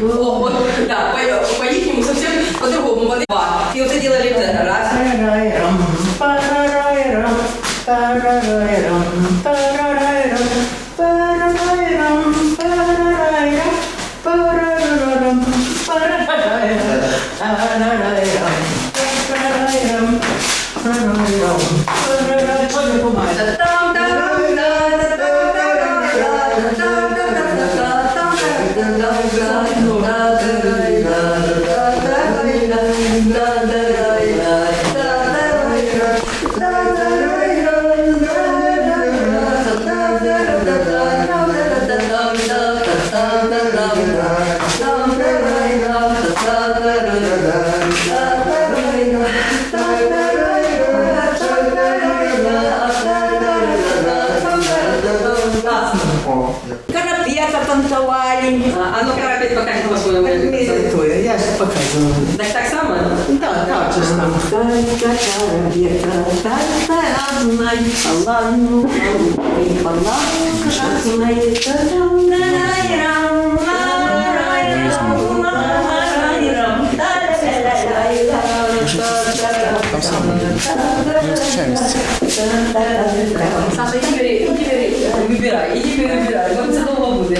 Да, по-їхньому совсем по-другому. Вони два. І оце ділили раз. Тарарайрам, тарарайрам, тарарайрам, тарарайрам. Karabia zapantowali. A, a no karabia to pokaźno was moją Medytuję, ja się pokażę. Tak, tak samo? Tak, tak, coś tam. Karabieta, tatarabnaj, palanu, palanu, krasnaj, tatarabnaj, Там самое. Не встречаемся. Саша, я говорю, wybieraj i nie wybieraj, bądź zadowolony.